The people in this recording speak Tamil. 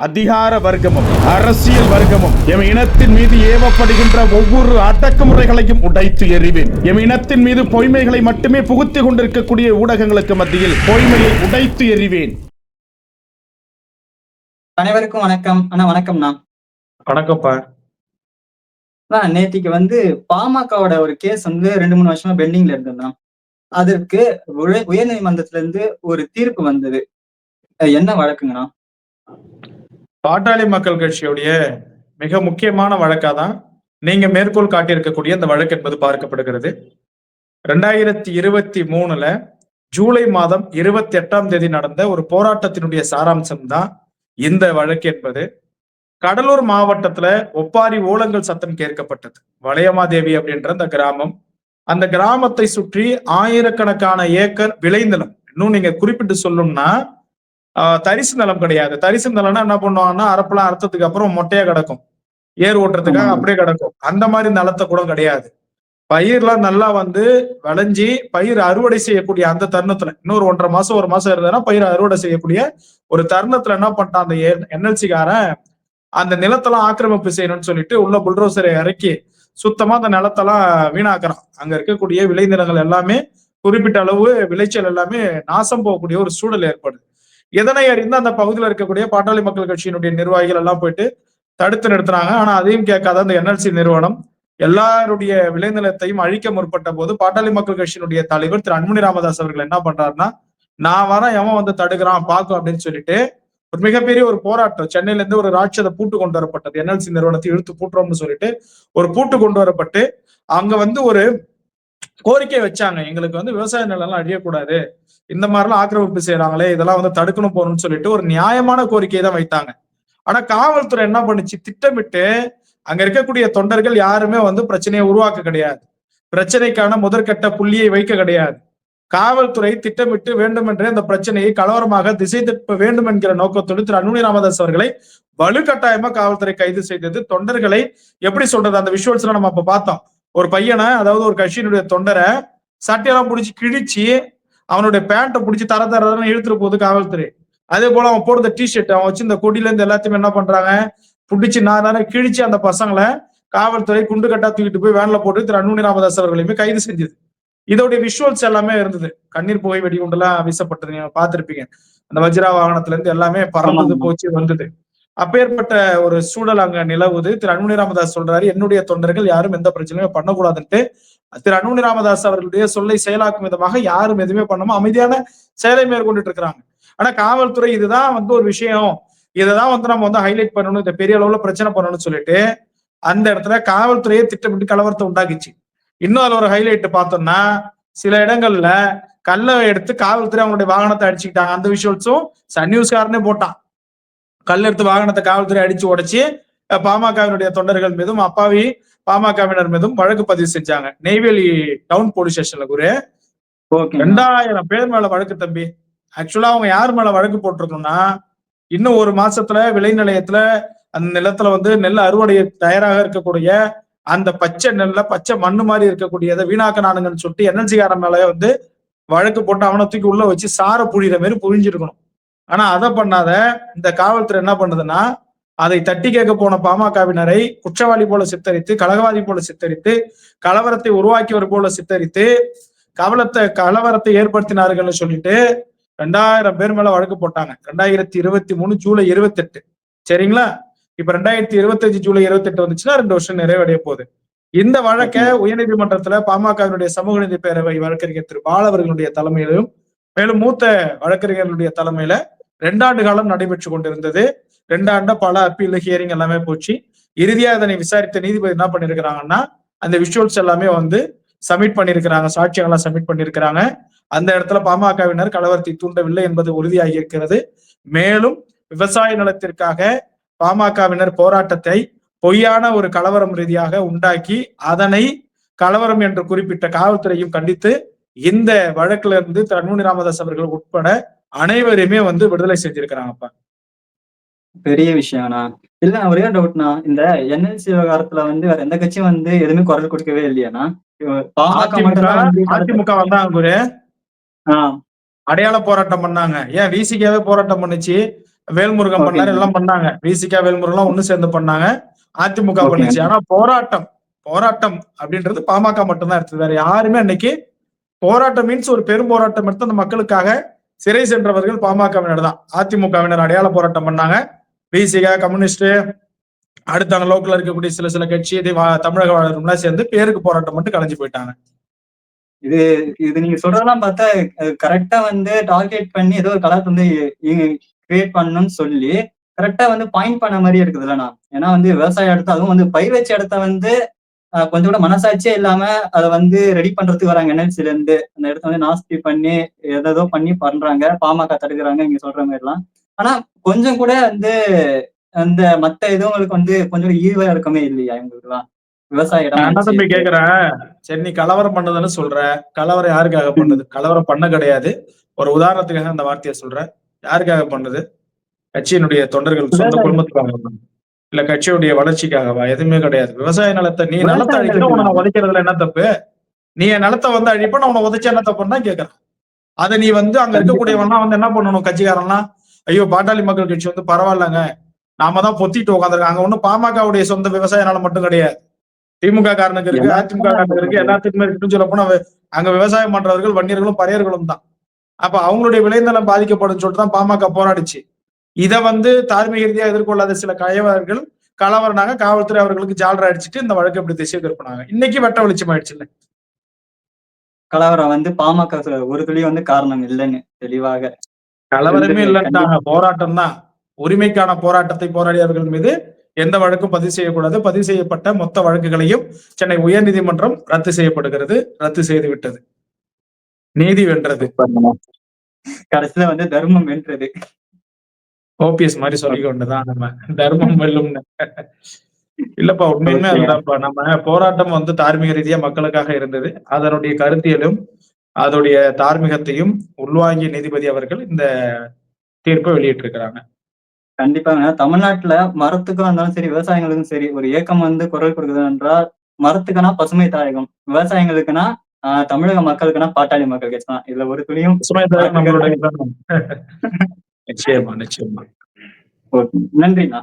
அதிகார வர்க்கமும் அரசியல் வர்க்கமும் எம் இனத்தின் மீது ஏவப்படுகின்ற ஒவ்வொரு அடக்குமுறைகளையும் உடைத்து எறிவேன். எம் இனத்தின் மீது பொய்மைகளை மட்டுமே புகுத்திக் கொண்டிருக்கக்கூடிய ஊடகங்களுக்கு மத்தியில் பொய்மையை உடைத்து எறிவேன். அனைவருக்கும் வணக்கம். அண்ணா வணக்கம்ண்ணா வணக்கம்ப்பா. அண்ணா நேத்திக்கு வந்து பாமகவோட ஒரு கேஸ் வந்து ரெண்டு மூணு வருஷமா பெண்டிங்ல இருந்ததுண்ணா. அதற்கு உய- உயர்நீதிமன்றத்துல இருந்து ஒரு தீர்ப்பு வந்தது. என்ன வழக்குங்கண்ணா? பாட்டாளி மக்கள் கட்சியுடைய மிக முக்கியமான வழக்காதான் நீங்க மேற்கோள் காட்டியிருக்கக்கூடிய அந்த வழக்கு என்பது பார்க்கப்படுகிறது. ரெண்டாயிரத்தி இருபத்தி மூணுல ஜூலை மாதம் இருபத்தி எட்டாம் தேதி நடந்த ஒரு போராட்டத்தினுடைய சாராம்சம் தான் இந்த வழக்கு என்பது. கடலூர் மாவட்டத்துல ஒப்பாரி ஓலங்கள் சத்தம் கேட்கப்பட்டது. வளையமாதேவி அப்படின்ற அந்த கிராமம். அந்த கிராமத்தை சுற்றி ஆயிரக்கணக்கான ஏக்கர் விளைநிலம். இன்னும் நீங்க குறிப்பிட்டு சொல்லணும்னா தரிசு நிலம் கிடையாது. தரிசு நிலம்னா என்ன பண்ணுவாங்கன்னா அரப்பெல்லாம் அறுத்ததுக்கு அப்புறம் மொட்டையா கிடக்கும். ஏர் ஓட்டுறதுக்காக. அப்படியே கிடக்கும். அந்த மாதிரி நிலத்தை கூட கிடையாது. பயிர்லாம் நல்லா வந்து விளைஞ்சி பயிர் அறுவடை செய்யக்கூடிய அந்த தருணத்துல இன்னொரு ஒன்றரை மாசம் ஒரு மாசம் இருந்ததுன்னா பயிர் அறுவடை செய்யக்கூடிய ஒரு தருணத்துல என்ன பண்ணிட்டான் அந்த என்எல்சி காரன் அந்த நிலத்தெல்லாம் ஆக்கிரமிப்பு செய்யணும்னு சொல்லிட்டு உள்ள புல்ரோசரை இறக்கி சுத்தமா அந்த நிலத்தெல்லாம் வீணாக்குறான். அங்க இருக்கக்கூடிய விளைநிலங்கள் எல்லாமே குறிப்பிட்ட அளவு விளைச்சல் எல்லாமே நாசம் போகக்கூடிய ஒரு சூழல் ஏற்படுது. எதனை அறிந்து அந்த பகுதியில் இருக்கக்கூடிய பாட்டாளி மக்கள் கட்சியினுடைய நிர்வாகிகள் எல்லாம் போயிட்டு தடுத்து நிறுத்தினாங்க. ஆனா அதையும் கேட்காத அந்த என்எல்சி நிறுவனம் எல்லாருடைய விளைநிலத்தையும் அழிக்க முற்பட்ட போது பாட்டாளி மக்கள் கட்சியினுடைய தலைவர் திரு அன்புமணி ராமதாஸ் அவர்கள் என்ன பண்றாருன்னா நான் வரேன் எவன் வந்து தடுக்கிறான் பாக்கும் அப்படின்னு சொல்லிட்டு ஒரு மிகப்பெரிய ஒரு போராட்டம். சென்னையில இருந்து ஒரு ராட்சத பூட்டு கொண்டு வரப்பட்டது. என்எல்சி நிறுவனத்தை இழுத்து பூட்டுறோம்னு சொல்லிட்டு ஒரு பூட்டு கொண்டு வரப்பட்டு அங்க வந்து ஒரு கோரிக்கை வச்சாங்க. எங்களுக்கு வந்து விவசாய நிலம்லாம் அழியக்கூடாது. இந்த மாதிரிலாம் ஆக்கிரமிப்பு செய்யறாங்களே இதெல்லாம் வந்து தடுக்கணும் போகணும்னு சொல்லிட்டு ஒரு நியாயமான கோரிக்கையை தான் வைத்தாங்க. ஆனா காவல்துறை என்ன பண்ணுச்சு? திட்டமிட்டு அங்க இருக்கக்கூடிய தொண்டர்கள் யாருமே வந்து பிரச்சனையை உருவாக்க கிடையாது. பிரச்சனைக்கான முதற்கட்ட புள்ளியை வைக்க கிடையாது. காவல்துறை திட்டமிட்டு வேண்டுமென்றே அந்த பிரச்சனையை கலவரமாக திசை திருப்ப வேண்டும் என்கிற நோக்கத்தோடு திரு அன்புமணி ராமதாஸ் அவர்களை வலுக்கட்டாயமா காவல்துறை கைது செய்தது. தொண்டர்களை எப்படி சொல்றது? அந்த விஷுவல்ஸ்ல நம்ம அப்ப பார்த்தோம். ஒரு பையனை அதாவது ஒரு கட்சியினுடைய தொண்டரை சட்டையெல்லாம் பிடிச்சி கிழிச்சு அவனுடைய பேண்ட்டை பிடிச்சி தர தரன்னு இழுத்துட்டு போகுது காவல்துறை. அதே போல அவன் போடுற டிஷர்ட் அவன் வச்சு இந்த கொடியில இருந்து எல்லாத்தையுமே என்ன பண்றாங்க? பிடிச்சி நான் தானே கிழிச்சு அந்த பசங்களை காவல்துறை குண்டு கட்டா தூக்கிட்டு போய் வேன்ல போட்டு திரு அன்புமணி ராமதாஸ் அவர்களையுமே கைது செஞ்சது. இதோடைய விஷுவல்ஸ் எல்லாமே இருந்தது. கண்ணீர் புகை வெடிகுண்டெல்லாம் வீசப்பட்டது. நீங்க பார்த்திருப்பீங்க. அந்த வஜ்ரா வாகனத்துல இருந்து எல்லாமே பறந்தது. போச்சு வந்தது. அப்பேற்பட்ட ஒரு சூழல் அங்க நிலவுது. திரு அன்புமணி ராமதாஸ் சொல்றாரு என்னுடைய தொண்டர்கள் யாரும் எந்த பிரச்சனையும் பண்ணக்கூடாதுன்ட்டு. திரு அன்புமணி ராமதாஸ் அவர்களுடைய சொல்லை செயலாக்கும் விதமாக யாரும் எதுவுமே பண்ணாம அமைதியான செயலை மேற்கொண்டுட்டு இருக்கிறாங்க. ஆனா காவல்துறை இதுதான் வந்து ஒரு விஷயம். இதைதான் வந்து நம்ம வந்து ஹைலைட் பண்ணணும். இந்த பெரிய அளவுல பிரச்சனை பண்ணணும்னு சொல்லிட்டு அந்த இடத்துல காவல்துறையை திட்டமிட்டு கலவரத்தை உண்டாக்குச்சு. இன்னும் அதுல ஒரு ஹைலைட் பார்த்தோம்னா சில இடங்கள்ல கல்லை எடுத்து காவல்துறை அவங்களுடைய வாகனத்தை அடிச்சுக்கிட்டாங்க. அந்த விஷுவல்ஸும் சன் நியூஸ்காரனே போட்டான். கல் எடுத்து வாகனத்தை காவல்துறை அடிச்சு உடைச்சு பாமகவினுடைய தொண்டர்கள் மீதும் அப்பாவி பாமகவினர் மீதும் வழக்கு பதிவு செஞ்சாங்க. நெய்வேலி டவுன் போலீஸ் ஸ்டேஷன்ல குரு. ரெண்டாயிரம் பேர் மேல வழக்கு தம்பி. ஆக்சுவலா அவங்க யார் மேல வழக்கு போட்டிருக்கோம்னா இன்னும் ஒரு மாசத்துல விளைநிலையத்துல அந்த நிலத்துல வந்து நெல் அறுவடை தயாராக இருக்கக்கூடிய அந்த பச்சை நெல்ல பச்சை மண்ணு மாதிரி இருக்கக்கூடியதை வீணாக்கனானுங்கன்னு சொல்லிட்டு என்எல்சிகாரன் மேல வந்து வழக்கு போட்டு அவனை தூக்கி உள்ள வச்சு சாரை புழியிற மாதிரி புழிஞ்சிருக்கணும். ஆனா அதை பண்ணாத. இந்த காவல்துறை என்ன பண்ணுதுன்னா அதை தட்டி கேட்க போன பாமகவினரை குற்றவாளி போல சித்தரித்து கலகவாதி போல சித்தரித்து கலவரத்தை உருவாக்கியவர் போல சித்தரித்து கவலத்தை கலவரத்தை ஏற்படுத்தினார்கள்னு சொல்லிட்டு ரெண்டாயிரம் பேர் மேல வழக்கு போட்டாங்க. ரெண்டாயிரத்தி இருபத்தி மூணு ஜூலை இருபத்தி எட்டு சரிங்களா? இப்ப ரெண்டாயிரத்தி இருபத்தஞ்சு ஜூலை இருபத்தி எட்டு வந்துச்சுன்னா ரெண்டு வருஷம் நிறைவடைய போகுது. இந்த வழக்கை உயர்நீதிமன்றத்துல பாமகவினுடைய சமூக நீதி பேரவை வழக்கறிஞர் திரு பால் அவர்களுடைய தலைமையிலும் மேலும் மூத்த வழக்கறிஞர்களுடைய தலைமையில ரெண்டாண்டு காலம் நடைபெற்று கொண்டிருந்தது. ரெண்டாண்ட பல அப்பீல் ஹியரிங் எல்லாமே போச்சு. இறுதியா அதனை விசாரித்த நீதிபதி என்ன பண்ணிருக்கிறாங்கன்னா அந்த விஷுவல்ஸ் எல்லாமே வந்து சப்மிட் பண்ணிருக்கிறாங்க. சாட்சியங்கள்லாம் சப்மிட் பண்ணிருக்கிறாங்க. அந்த இடத்துல பாமகவினர் கலவரத்தை தூண்டவில்லை என்பது உறுதியாகி இருக்கிறது. மேலும் விவசாய நலத்திற்காக பாமகவினர் போராட்டத்தை பொய்யான ஒரு கலவரம் ரீதியாக உண்டாக்கி அதனை கலவரம் என்று குறிப்பிட்ட காவல்துறையும் கண்டித்து இந்த வழக்கிலிருந்து திரு ராமதாஸ் அவர்கள் உட்பட அனைவரையுமே வந்து விடுதலை செஞ்சிருக்கிறாங்கப்பா. பெரிய விஷயம்ண்ணா. இல்ல ஒரே டவுட்னா இந்த என்எல்சி விவகாரத்துல வந்து வேற எந்த கட்சியும் வந்து எதுவுமே குரல் கொடுக்கவே பாமக அதிமுக வந்தாங்க குரு அடையாள போராட்டம் பண்ணாங்க. ஏன் விசிகாவே போராட்டம் பண்ணுச்சு? வேல்முருகன். பண்ணாரு எல்லாம் பண்ணாங்க. விசிகா வேல்முருகன் ஒண்ணு சேர்ந்து பண்ணாங்க. அதிமுக. பண்ணுச்சு. ஆனா போராட்டம் போராட்டம் அப்படின்றது பாமக மட்டும்தான் எடுத்தது. வேற யாருமே அன்னைக்கு போராட்டம் மீன்ஸ் ஒரு பெரும் போராட்டம் எடுத்து அந்த மக்களுக்காக சிறை சென்றவர்கள் பாமகவினர் தான் அதிமுகவினர் அடையாள போராட்டம் பண்ணாங்க. பிசிக கம்யூனிஸ்ட் அடுத்த லோக்கல்ல இருக்கக்கூடிய சில சில கட்சி வா- தமிழக வாழ்க்கெல்லாம் சேர்ந்து பேருக்கு போராட்டம் மட்டும் கலைஞ்சு போயிட்டாங்க. இது இது நீங்க சொல்றதெல்லாம் பார்த்தா கரெக்டா வந்து டார்கெட் பண்ணி ஏதோ ஒரு கலர் வந்து கிரியேட் பண்ணணும்னு சொல்லி கரெக்டா வந்து பாயிண்ட் பண்ண மாதிரி இருக்குதுல்லண்ணா. ஏன்னா வந்து விவசாய இடத்த அதுவும் வந்து பயிர் வச்ச இடத்த வந்து கொஞ்சம் கூட மனசாட்சியே இல்லாம அதை வந்து ரெடி பண்றதுக்கு வராங்க. என்எல்சில இருந்து. அந்த இடத்த வந்து நாஸ்தி பண்ணி ஏதோ பண்ணி பண்றாங்க. பாமக தடுக்கிறாங்க. இங்க சொல்ற மாதிரி எல்லாம் ஆனா கொஞ்சம் கூட வந்து அந்த மத்த இதுவங்களுக்கு வந்து கொஞ்சம் கூட ஈவா இருக்கமே இல்லையா இவங்களுக்குலாம்? விவசாய நான் என்ன தம்பி இடம் கேக்குறேன் சரி நீ கலவரம் பண்ணதுன்னு சொல்ற. கலவரம் யாருக்காக பண்ணது? கலவரம் பண்ண கிடையாது. ஒரு உதாரணத்துக்காக அந்த வார்த்தையை சொல்றேன் யாருக்காக பண்ணது? கட்சியினுடைய தொண்டர்கள் சொந்த விவசாயம். குடும்பத்துக்காக பண்ணது. இல்ல கட்சியுடைய வளர்ச்சிக்காகவா? எதுவுமே கிடையாது. விவசாய நிலத்தை நீ நிலத்தை நிலத்துக்கு உன்னை உதைக்கிறதுல என்ன தப்பு? நீ என் நிலத்தை வந்து அழிப்ப நான் உன்னை உதைச்ச என்ன தப்புன்னு தான் கேக்குறேன். அதை நீ வந்து அங்க இருக்கக்கூடியவன்லாம் வந்து என்ன பண்ணணும்? கட்சிக்காரன்லாம் ஐயோ பாட்டாளி மக்கள் கட்சி வந்து பரவாயில்லங்க. நாம தான் பொத்திட்டு உட்காந்துருக்கோம் அங்க ஒண்ணும் பாமகவுடைய சொந்த விவசாய நிலம் மட்டும் கிடையாது. திமுக காரனுக்கு இருக்கு அதிமுக காரனுக்கு இருக்கு எல்லாத்துக்குமே இருக்குன்னு சொல்ல போனா அங்க விவசாயம் பண்றவர்கள் வன்னியர்களும் பறையர்களும் தான். அப்ப அவங்களுடைய விளைநிலம் பாதிக்கப்படும் சொல்லிட்டு தான் பாமக போராடிச்சு. இத வந்து தார்மீக ரீதியா எதிர்கொள்ளாத சில கயவர்கள் கலவரனாங்க காவல்துறை அவர்களுக்கு ஜாலரா அடிச்சிட்டு இந்த வழக்கு இப்படி திசை திருப்பினாங்க. இன்னைக்கு வெட்ட வெளிச்சம் ஆயிடுச்சு இல்ல. கலவரம் வந்து பாமக ஒரு துளி வந்து காரணம் இல்லைன்னு தெளிவாக. கலவரமே இல்லைன்ட்டாங்க போராட்டம் தான். உரிமைக்கான போராட்டத்தை போராடியவர்கள் மீது எந்த வழக்கும் பதிவு செய்யக்கூடாது. பதிவு செய்யப்பட்ட மொத்த வழக்குகளையும் சென்னை உயர்நீதிமன்றம் ரத்து செய்யப்படுகிறது. ரத்து செய்து விட்டது. நீதி வென்றது. கடைசியில வந்து தர்மம் வென்றது. ஓபிஎஸ் மாதிரி சொல்லிக் கொண்டுதான் நம்ம. தர்மம் வெல்லும்னு. இல்லப்பா உண்மையுமே. அதுதான்ப்பா. நம்ம போராட்டம் வந்து தார்மீக ரீதியா மக்களுக்காக இருந்தது. அதனுடைய கருத்தியலும் அதோடைய தார்மீகத்தையும் உள்வாங்கிய நீதிபதி அவர்கள் இந்த தீர்ப்பை வெளியிட்டிருக்கிறாங்க. கண்டிப்பாங்க. தமிழ்நாட்டுல மரத்துக்கும் இருந்தாலும் சரி விவசாயிகளுக்கும் சரி ஒரு இயக்கம் வந்து குரல் கொடுக்குது என்றால் மரத்துக்குனா பசுமை தாயகம் விவசாயிகளுக்குனா ஆஹ், தமிழக மக்களுக்குனா பாட்டாளி மக்கள் கட்சி தான். இதுல ஒரு துளியும் நம்மளுடைய நிச்சயமா நிச்சயமா. நன்றிண்ணா.